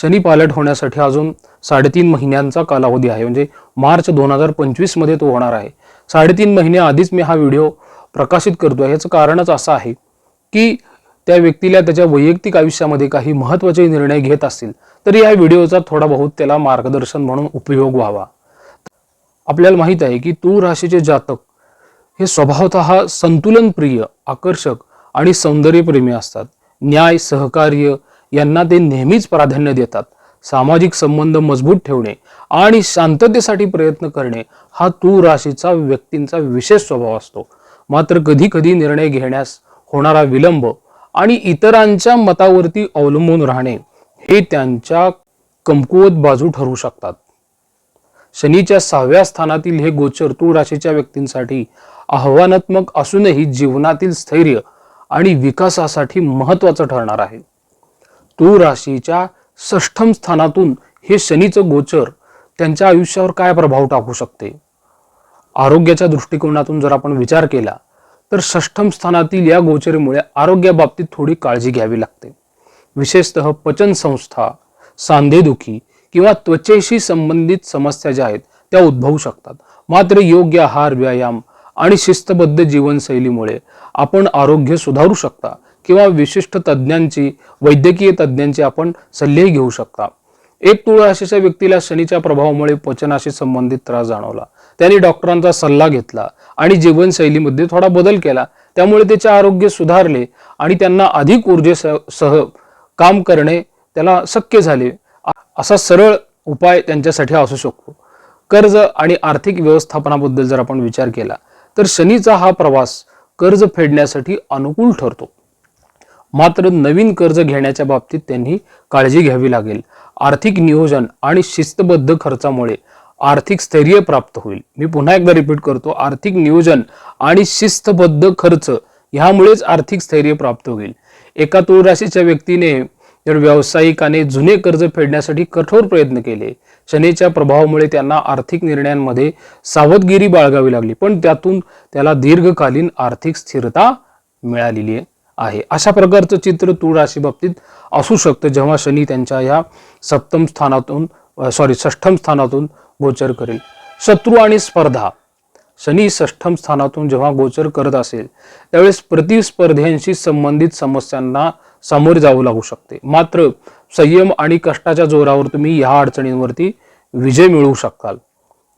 शनी पालट होण्यासाठी अजून साडेतीन महिन्यांचा कालावधी आहे. म्हणजे मार्च दोन हजार पंचवीसमध्ये तो होणार आहे. साडेतीन महिने आधीच मी हा व्हिडिओ प्रकाशित करतोय. याचं कारणच असं आहे की त्या व्यक्तीला त्याच्या वैयक्तिक आयुष्यामध्ये काही महत्त्वाचे निर्णय घेत असतील तर या व्हिडिओचा थोडा बहुत त्याला मार्गदर्शन म्हणून उपयोग व्हावा. आपल्याला माहीत आहे की तू राशीचे जातक हे स्वभावतः संतुलनप्रिय आकर्षक आणि सौंदर्यप्रेमी असतात. न्याय सहकार्य यांना ते नेहमीच प्राधान्य देतात. सामाजिक संबंध मजबूत ठेवणे आणि शांततेसाठी प्रयत्न करणे हा तूळ राशीचा व्यक्तींचा विशेष स्वभाव असतो. मात्र कधी कधी निर्णय घेण्यास होणारा विलंब आणि इतरांच्या मतावरती अवलंबून राहणे हे त्यांच्या कमकुवत बाजू ठरू शकतात. शनीच्या सहाव्या स्थानातील हे गोचर तूळ राशीच्या व्यक्तींसाठी आव्हानात्मक असूनही जीवनातील स्थैर्य आणि विकासासाठी महत्वाचं ठरणार आहे. तू राशीच्या षष्ठम स्थानातून हे शनीचं गोचर त्यांच्या आयुष्यावर काय प्रभाव टाकू शकते? आरोग्याच्या दृष्टिकोनातून जर आपण विचार केला तर षष्ठम स्थानातील या गोचरीमुळे आरोग्याबाबतीत थोडी काळजी घ्यावी लागते. विशेषतः पचन संस्था सांधेदुखी किंवा त्वचेशी संबंधित समस्या ज्या आहेत त्या उद्भवू शकतात. मात्र योग्य आहार व्यायाम आणि शिस्तबद्ध जीवनशैलीमुळे आपण आरोग्य सुधारू शकता. किंवा विशिष्ट तज्ज्ञांची वैद्यकीय तज्ज्ञांची आपण सल्लेही घेऊ शकता. एक तुळशीच्या व्यक्तीला शनीच्या प्रभावामुळे पचनाशी संबंधित त्रास जाणवला. त्यांनी डॉक्टरांचा सल्ला घेतला आणि जीवनशैलीमध्ये थोडा बदल केला. त्यामुळे त्याचे आरोग्य सुधारले आणि त्यांना अधिक ऊर्जेसह काम करणे त्याला शक्य झाले. असा सरळ उपाय त्यांच्यासाठी असू शकतो. कर्ज आणि आर्थिक व्यवस्थापनाबद्दल जर आपण विचार केला तर शनीचा हा प्रवास कर्ज फेडण्यासाठी अनुकूल ठरतो. मात्र नवीन कर्ज घेण्याच्या बाबतीत त्यांनी काळजी घ्यावी लागेल. आर्थिक नियोजन आणि शिस्तबद्ध खर्चामुळे आर्थिक स्थैर्य प्राप्त होईल. मी पुन्हा एकदा रिपीट करतो आर्थिक नियोजन आणि शिस्तबद्ध खर्च ह्यामुळेच आर्थिक स्थैर्य प्राप्त होईल. एका तुळराशीच्या व्यक्तीने जर व्यावसायिकाने जुने कर्ज फेडण्यासाठी कठोर प्रयत्न केले शनीच्या प्रभावामुळे त्यांना आर्थिक निर्णयांमध्ये सावधगिरी बाळगावी लागली पण त्यातून त्याला दीर्घकालीन आर्थिक स्थिरता मिळालेली आहे. आहे. अशा प्रकारचं चित्र तुळ राशी बाबतीत असू शकतं. जेव्हा शनी त्यांच्या या सप्तम स्थानातून सॉरी षष्ठम स्थानातून गोचर करेल. शत्रू आणि स्पर्धा. शनी षष्ठम स्थानातून जेव्हा गोचर करत असेल त्यावेळेस प्रतिस्पर्ध्यांशी संबंधित समस्यांना सामोरे जावं लागू शकते. मात्र संयम आणि कष्टाच्या जोरावर तुम्ही ह्या अडचणींवरती विजय मिळवू शकाल.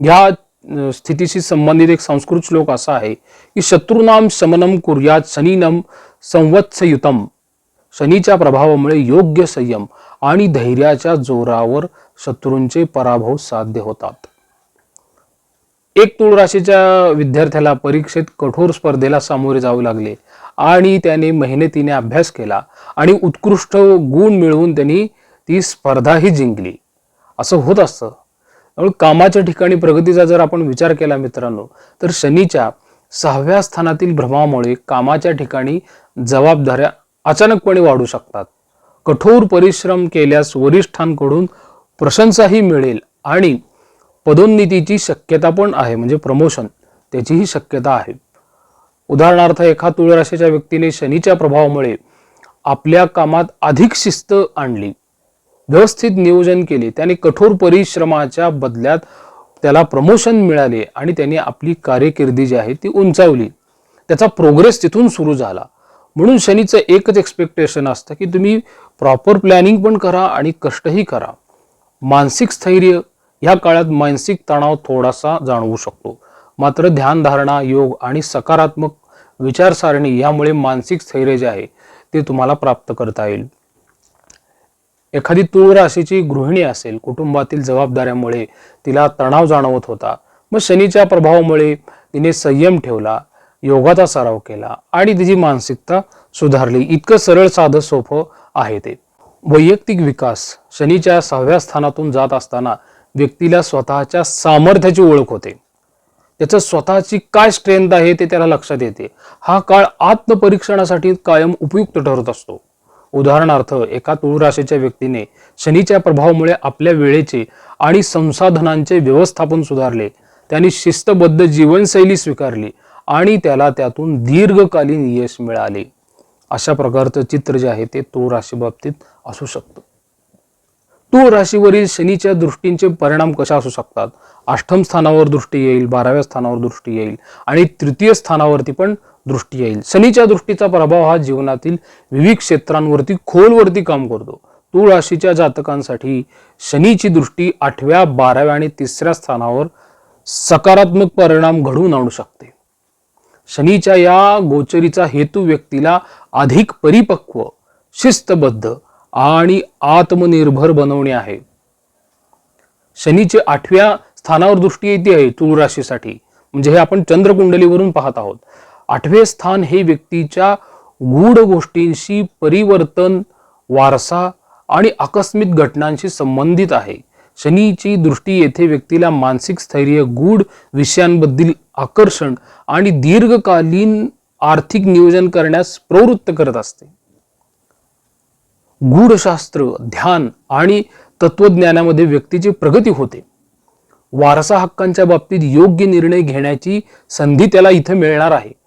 ह्या स्थितीशी संबंधित एक संस्कृत श्लोक असा आहे की शत्रुनाम शमनम कुर्यात शनीनम संवत्सयुतम. शनीच्या प्रभावामुळे योग्य संयम आणि धैर्याच्या जोरावर शत्रूंचे पराभव साध्य होतात. एक तुळ राशीच्या विद्यार्थ्याला परीक्षेत कठोर स्पर्धेला सामोरे जावे लागले आणि त्याने मेहनतीने अभ्यास केला आणि उत्कृष्ट गुण मिळवून त्यांनी ती स्पर्धाही जिंकली. असं होत असतं. त्यामुळे कामाच्या ठिकाणी प्रगतीचा जर आपण विचार केला मित्रांनो तर शनीच्या सहाव्या स्थानातील भ्रमामुळे कामाच्या ठिकाणी जबाबदाऱ्या अचानकपणे वाढू शकतात. कठोर परिश्रम केल्यास वरिष्ठांकडून प्रशंसाही मिळेल आणि पदोन्नतीची शक्यता पण आहे म्हणजे प्रमोशन त्याचीही शक्यता आहे. उदाहरणार्थ एका तुळ राशीच्या व्यक्तीने शनीच्या प्रभावामुळे आपल्या कामात अधिक शिस्त आणली. व्यवस्थित नियोजन केले. त्याने कठोर परिश्रमाच्या बदल्यात त्याला प्रमोशन मिळाले आणि त्याने आपली कार्यकिर्दी जी आहे ती उंचावली. त्याचा प्रोग्रेस तिथून सुरू झाला. म्हणून शनीचं एकच एक्सपेक्टेशन असतं की तुम्ही प्रॉपर प्लॅनिंग पण करा आणि कष्टही करा. मानसिक स्थैर्य ह्या काळात मानसिक तणाव थोडासा जाणवू शकतो. मात्र ध्यानधारणा योग आणि सकारात्मक विचारसारणी यामुळे मानसिक स्थैर्य जे आहे ते तुम्हाला प्राप्त करता येईल. एखादी तूळ राशीची गृहिणी असेल कुटुंबातील जबाबदाऱ्यामुळे तिला तणाव जाणवत होता. मग शनीच्या प्रभावामुळे तिने संयम ठेवला योगाचा सराव केला आणि तिची मानसिकता सुधारली. इतकं सरळ साधं सोपं आहे ते. वैयक्तिक विकास शनीच्या सहाव्या स्थानातून जात असताना व्यक्तीला स्वतःच्या सामर्थ्याची ओळख होते. त्याचं स्वतःची काय स्ट्रेंथ आहे ते त्याला लक्षात येते. हा काळ आत्मपरीक्षणासाठी कायम उपयुक्त ठरत असतो. उदाहरणार्थ एका तुळ राशीच्या व्यक्तीने शनीच्या प्रभावामुळे आपल्या वेळेचे आणि संसाधनांचे व्यवस्थापन सुधारले. त्यांनी शिस्तबद्ध जीवनशैली स्वीकारली आणि त्याला त्यातून दीर्घकालीन यश मिळाले. अशा प्रकारचं चित्र जे आहे ते तुळ राशी बाबतीत असू शकतं. तूळ राशीवरील शनीच्या दृष्टींचे परिणाम कशा असू शकतात? अष्टम स्थानावर दृष्टी येईल बाराव्या स्थानावर दृष्टी येईल आणि तृतीय स्थानावरती पण दृष्टी येईल. शनीच्या दृष्टीचा प्रभाव हा जीवनातील विविध क्षेत्रांवरती खोलवरती काम करतो. तूळ राशीच्या जातकांसाठी शनीची दृष्टी आठव्या बाराव्या आणि तिसऱ्या स्थानावर सकारात्मक परिणाम घडवून आणू शकते. शनीच्या या गोचरीचा हेतू व्यक्तीला अधिक परिपक्व शिस्तबद्ध आणि आत्मनिर्भर बनवणे आहे. शनीचे आठव्या स्थानावर दृष्टी येते आहे तुळ राशीसाठी म्हणजे हे आपण चंद्रकुंडलीवरून पाहत आहोत. आठवे स्थान हे व्यक्तीच्या गूढ गोष्टींशी परिवर्तन वारसा आणि आकस्मिक घटनांशी संबंधित आहे. शनीची दृष्टी येथे व्यक्तीला मानसिक स्थैर्य गूढ विषयांबद्दल आकर्षण आणि दीर्घकालीन आर्थिक नियोजन करण्यास प्रवृत्त करत असते. गूढशास्त्र ध्यान आणि तत्वज्ञानामध्ये व्यक्तीची प्रगती होते. वारसा हक्कांच्या बाबतीत योग्य निर्णय घेण्याची संधी त्याला इथे मिळणार आहे.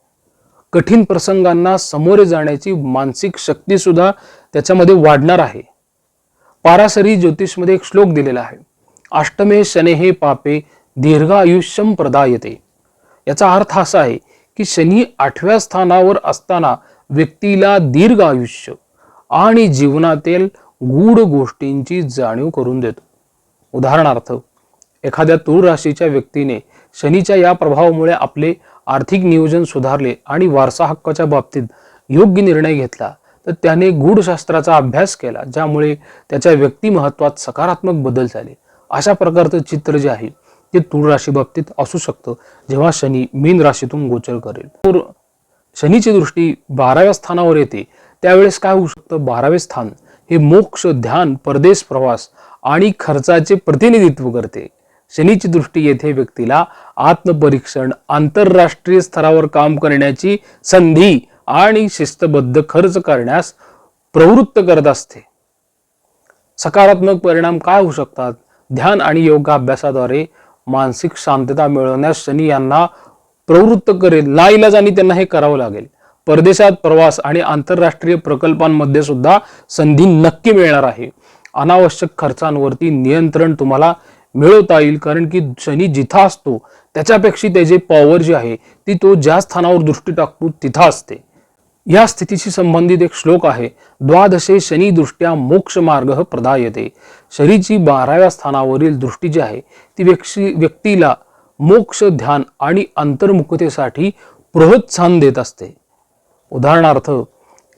कठीण प्रसंगांना सामोरे जाण्याची मानसिक शक्ती सुद्धा त्याच्यामध्ये वाढणार आहे. पारासरी ज्योतिषमध्ये एक श्लोक दिलेला आहे. अष्टमे शने हे पापे दीर्घायुष्यम प्रदायते. याचा अर्थ असा आहे की शनी आठव्या स्थानावर असताना व्यक्तीला दीर्घ आयुष्य आणि जीवनातील गूढ गोष्टींची जाणीव करून देतो. उदाहरणार्थ एखाद्या तूळ राशीच्या व्यक्तीने शनीच्या या प्रभावामुळे आपले आर्थिक नियोजन सुधारले आणि वारसा हक्काच्या बाबतीत योग्य निर्णय घेतला तर त्याने गूढशास्त्राचा अभ्यास केला ज्यामुळे त्याच्या व्यक्तिमहत्वात सकारात्मक बदल झाले. अशा प्रकारचं चित्र जे आहे ते तूळ राशी बाबतीत असू शकतं जेव्हा शनी मीन राशीतून गोचर करेल. तर शनीची दृष्टी बाराव्या स्थानावर येते त्यावेळेस काय होऊ शकतं? बारावे स्थान हे मोक्ष ध्यान परदेश प्रवास आणि खर्चाचे प्रतिनिधित्व करते. शनीची दृष्टी येथे व्यक्तीला आत्मपरीक्षण आंतरराष्ट्रीय स्तरावर काम करण्याची संधी आणि शिस्तबद्ध खर्च करण्यास प्रवृत्त करत असते. सकारात्मक परिणाम काय होऊ शकतात? ध्यान आणि योगा अभ्यासाद्वारे मानसिक शांतता मिळवण्यास शनी यांना प्रवृत्त करेल. नाईलाजाने त्यांना हे करावं लागेल. परदेशात प्रवास आणि आंतरराष्ट्रीय प्रकल्पांमध्ये सुद्धा संधी नक्की मिळणार आहे. अनावश्यक खर्चांवरती नियंत्रण तुम्हाला मिळवता येईल. कारण की शनी जिथं असतो त्याच्यापेक्षा त्याचे पॉवर जी आहे ती तो ज्या स्थानावर दृष्टी टाकतो तिथं असते. या स्थितीशी संबंधित एक श्लोक आहे द्वादशे शनी दृष्ट्या मोक्ष मार्ग प्रदायते. शरीची बाराव्या स्थानावरील दृष्टी जी आहे ती व्यक्ती व्यक्तीला मोक्ष ध्यान आणि अंतर्मुखतेसाठी प्रोत्साहन देत असते. उदाहरणार्थ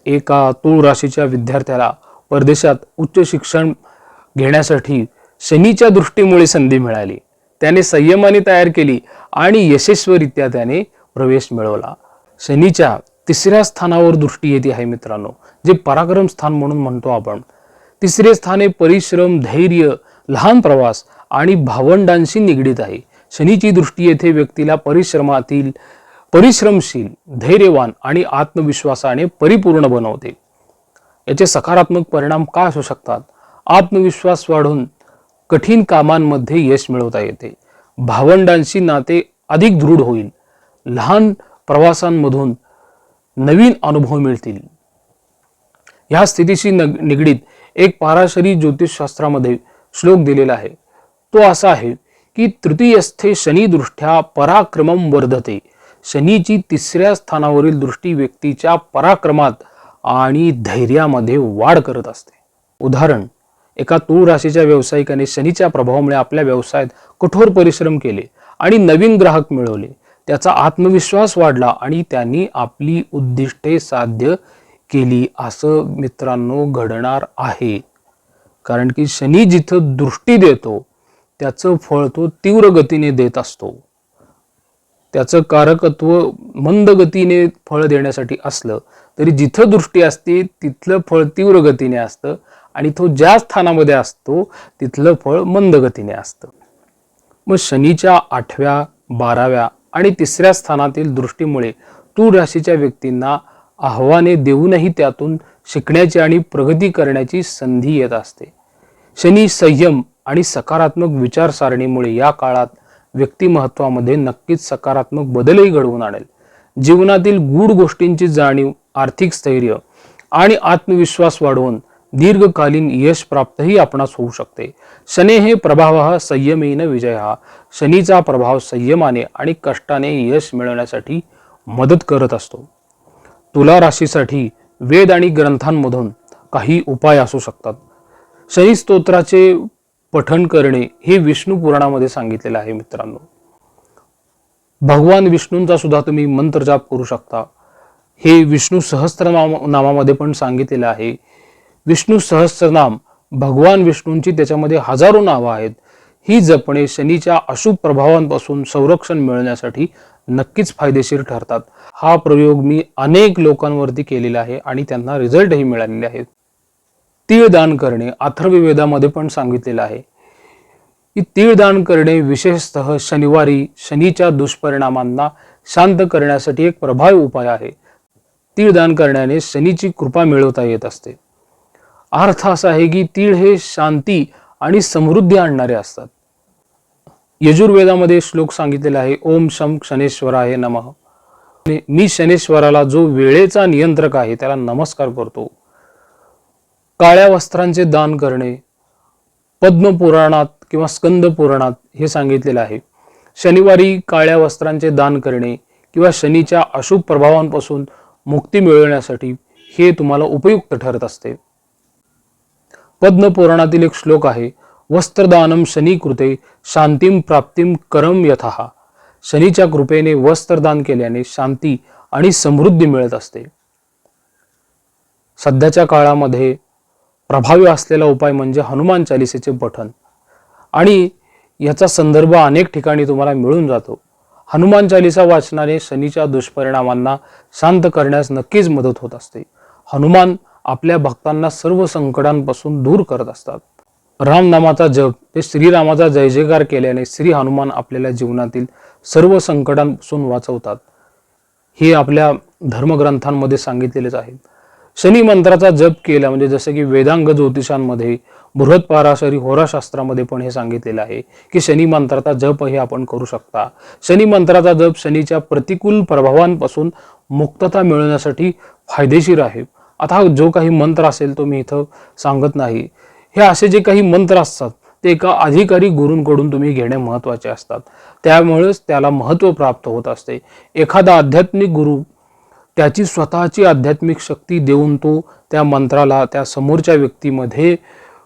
एका तूळ राशीच्या विद्यार्थ्याला परदेशात उच्च शिक्षण घेण्यासाठी शनीच्या दृष्टीमुळे संधी मिळाली. त्याने संयमाने तयार केली आणि यशस्वीरित्या त्याने प्रवेश मिळवला. शनीच्या तिसऱ्या स्थानावर दृष्टी येते आहे मित्रांनो जे पराक्रम स्थान म्हणून म्हणतो आपण. तिसरे स्थाने परिश्रम धैर्य लहान प्रवास आणि भावंडांशी निगडीत आहे. शनीची दृष्टी येथे व्यक्तीला परिश्रमातील परिश्रमशील धैर्यवान आणि आत्मविश्वासाने परिपूर्ण बनवते. याचे सकारात्मक परिणाम काय असू शकतात? आत्मविश्वास वाढून कठीण कामांमध्ये यश मिळवता येते. भावंडांशी नाते अधिक दृढ होईल. लहान प्रवासांमधून नवीन अनुभव मिळतील. ह्या स्थितीशी नग- निगडीत एक पाराशरी ज्योतिषशास्त्रामध्ये श्लोक दिलेला आहे. तो असा आहे की तृतीयस्थे शनीदृष्ट्या पराक्रमम वर्धते. शनीची तिसऱ्या स्थानावरील दृष्टी व्यक्तीच्या पराक्रमात आणि धैर्यामध्ये वाढ करत असते. उदाहरण एका तूळ राशीच्या व्यावसायिकाने शनीच्या प्रभावामुळे आपल्या व्यवसायात कठोर परिश्रम केले आणि नवीन ग्राहक मिळवले. त्याचा आत्मविश्वास वाढला आणि त्यांनी आपली उद्दिष्टे साध्य केली असं मित्रांनो घडणार आहे. कारण की शनी जिथं दृष्टी देतो त्याचं फळ तो तीव्र गतीने देत असतो. त्याचं कारकत्व मंद गतीने फळ देण्यासाठी असलं तरी जिथं दृष्टी असते तिथलं फळ तीव्र गतीने असतं. आणि तो ज्या स्थानामध्ये असतो तिथलं फळ मंद गतीने असतं. मग शनीच्या आठव्या बाराव्या आणि तिसऱ्या स्थानातील दृष्टीमुळे तूळ राशीच्या व्यक्तींना आव्हाने देऊनही त्यातून शिकण्याची आणि प्रगती करण्याची संधी येत असते. शनी संयम आणि सकारात्मक विचारसारणीमुळे या काळात व्यक्तिमत्वामध्ये नक्कीच सकारात्मक बदलही घडवून आणेल. जीवनातील गूढ गोष्टींची जाणीव आर्थिक स्थैर्य आणि आत्मविश्वास वाढवून दीर्घकालीन यश प्राप्तही आपणास होऊ शकते. शने हे प्रभाव संयमेन विजय. हा शनीचा प्रभाव संयमाने आणि कष्टाने यश मिळवण्यासाठी मदत करत असतो. तुला राशीसाठी वेद आणि ग्रंथांमधून काही उपाय असू शकतात. शनी स्तोत्राचे पठण करणे हे विष्णू पुराणामध्ये सांगितलेलं आहे मित्रांनो. भगवान विष्णूंचा सुद्धा तुम्ही मंत्र जाप करू शकता. हे विष्णू सहस्त्रनाम नामामध्ये पण सांगितलेलं आहे. विष्णू सहस्रनाम भगवान विष्णूंची त्याच्यामध्ये हजारो नावं आहेत. ही जपणे शनीच्या अशुभ प्रभावांपासून संरक्षण मिळण्यासाठी नक्कीच फायदेशीर ठरतात. हा प्रयोग मी अनेक लोकांवरती केलेला आहे आणि त्यांना रिझल्टही मिळालेले आहेत. तीळ दान करणे अथर्ववेदामध्ये पण सांगितलेलं आहे. की तीळ दान करणे विशेषतः शनिवारी शनीच्या दुष्परिणामांना शांत करण्यासाठी एक प्रभावी उपाय आहे. तीळ दान करण्याने शनीची कृपा मिळवता येत असते. अर्थ असा आहे की तीळ हे शांती आणि समृद्धी आणणारे असतात. यजुर्वेदामध्ये श्लोक सांगितलेला आहे ओम शम आहे नमः. मी शनेश्वराला जो वेळेचा नियंत्रक आहे त्याला नमस्कार करतो. काळ्या वस्त्रांचे दान करणे पद्मपुराणात किंवा स्कंद पुराणात हे सांगितलेलं आहे. शनिवारी काळ्या वस्त्रांचे दान करणे किंवा शनीच्या अशुभ प्रभावांपासून मुक्ती मिळवण्यासाठी हे तुम्हाला उपयुक्त ठरत असते. पद्मपुराणातील एक श्लोक आहे वस्त्रदानम शनी कृते शांतीम प्राप्तीम करम यथा. शनीच्या कृपेने वस्त्रदान केल्याने शांती आणि समृद्धी मिळत असते. सध्याच्या काळामध्ये प्रभावी असलेला उपाय म्हणजे हनुमान चालिसेचे पठण. आणि याचा संदर्भ अनेक ठिकाणी तुम्हाला मिळून जातो. हनुमान चालिसा वाचनाने शनीच्या दुष्परिणामांना शांत करण्यास नक्कीच मदत होत असते. हनुमान आपल्या भक्तांना सर्व संकटांपासून दूर करत असतात. रामनामाचा जप ते श्रीरामाचा जय जयकार केल्याने श्री हनुमान आपल्याला जीवनातील सर्व संकटांपासून वाचवतात. हे आपल्या धर्मग्रंथांमध्ये सांगितलेलेच आहे. शनी मंत्राचा जप केला म्हणजे जसं की वेदांग ज्योतिषांमध्ये बृहत पाराशरी होराशास्त्रामध्ये पण हे सांगितलेलं आहे की शनी मंत्राचा जप हे आपण करू शकता. शनी मंत्राचा जप शनीच्या प्रतिकूल प्रभावांपासून मुक्तता मिळवण्यासाठी फायदेशीर आहे. आता जो काही मंत्र असेल तो मी इथं सांगत नाही. हे असे जे काही मंत्र असतात ते एका अधिकारी गुरूंकडून तुम्ही घेणे महत्त्वाचे असतात. त्यामुळेच त्याला महत्त्व प्राप्त होत असते. एखादा आध्यात्मिक गुरु त्याची स्वतःची आध्यात्मिक शक्ती देऊन तो त्या मंत्राला त्या समोरच्या व्यक्तीमध्ये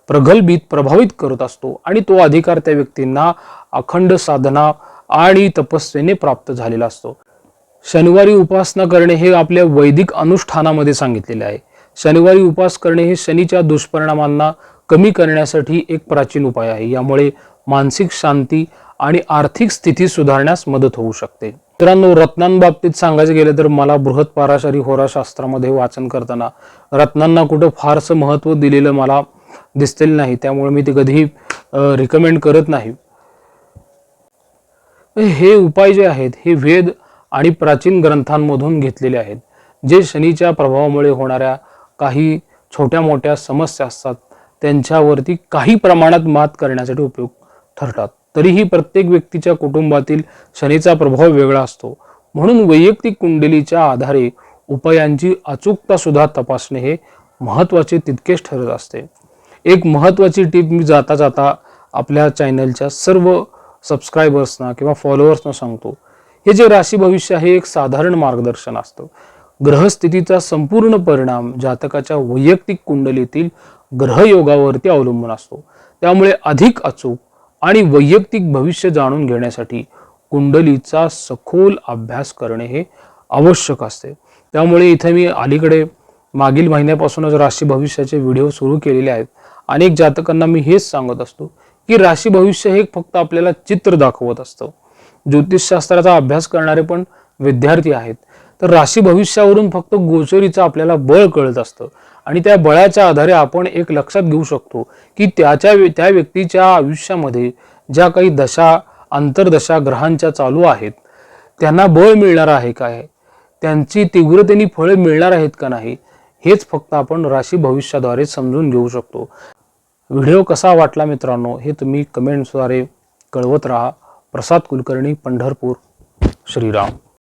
प्रगल्भित प्रभावित करत असतो आणि तो अधिकार त्या व्यक्तींना अखंड साधना आणि तपस्येने प्राप्त झालेला असतो. शनिवारी उपासना करणे हे आपल्या वैदिक अनुष्ठानामध्ये सांगितलेले आहे. शनिवारी उपास करणे हे शनीच्या दुष्परिणामांना कमी करण्यासाठी एक प्राचीन उपाय आहे. यामुळे मानसिक शांती आणि आर्थिक स्थिती सुधारण्यास मदत होऊ शकते. मित्रांनो रत्नांबाबतीत सांगायचं गेलं तर मला बृहत पाराशरी होराशास्त्रामध्ये वाचन करताना रत्नांना कुठं फारसं महत्त्व दिलेलं मला दिसतेलं नाही. त्यामुळे मी ते कधीही रिकमेंड करत नाही. हे उपाय जे आहेत हे वेद आणि प्राचीन ग्रंथांमधून घेतलेले आहेत जे शनीच्या प्रभावामुळे होणाऱ्या काही छोट्या मोठ्या समस्या असतात त्यांच्यावरती काही प्रमाणात मात करण्यासाठी उपयोग ठरतात. तरीही प्रत्येक व्यक्तीच्या कुटुंबातील शनीचा प्रभाव वेगळा असतो. म्हणून वैयक्तिक कुंडलीच्या आधारे उपायांची अचूकता सुद्धा तपासणे हे महत्त्वाचे तितकेच ठरत असते. एक महत्त्वाची टीप मी जाता जाता आपल्या चॅनलच्या सर्व सबस्क्रायबर्सना किंवा फॉलोअर्सना सांगतो. हे जे राशी भविष्य आहे एक साधारण मार्गदर्शन असतं. ग्रहस्थितीचा संपूर्ण परिणाम जातकाच्या वैयक्तिक कुंडलीतील ग्रहयोगावरती अवलंबून असतो. त्यामुळे अधिक अचूक आणि वैयक्तिक भविष्य जाणून घेण्यासाठी कुंडलीचा सखोल अभ्यास करणे हे आवश्यक असते. त्यामुळे इथे मी अलीकडे मागील महिन्यापासूनच राशी भविष्याचे व्हिडिओ सुरू केलेले आहेत. अनेक जातकांना मी हेच सांगत असतो की राशी भविष्य हे फक्त आपल्याला चित्र दाखवत असतं. ज्योतिषशास्त्राचा अभ्यास करणारे पण विद्यार्थी आहेत. तर राशी भविष्यावरून फक्त गोचरीचं आपल्याला बळ कळत असतं. आणि त्या बळाच्या आधारे आपण एक लक्षात घेऊ शकतो की त्याच्या त्या व्यक्तीच्या आयुष्यामध्ये ज्या काही दशा अंतर्दशा ग्रहांच्या चालू आहेत त्यांना बळ मिळणार आहे काय त्यांची तीव्रतेने फळे मिळणार आहेत का नाही? हेच फक्त आपण राशी भविष्याद्वारे समजून घेऊ शकतो. व्हिडिओ कसा वाटला मित्रांनो हे तुम्ही कमेंट्सद्वारे कळवत राहा. प्रसाद कुलकर्णी पंढरपूर श्रीराम.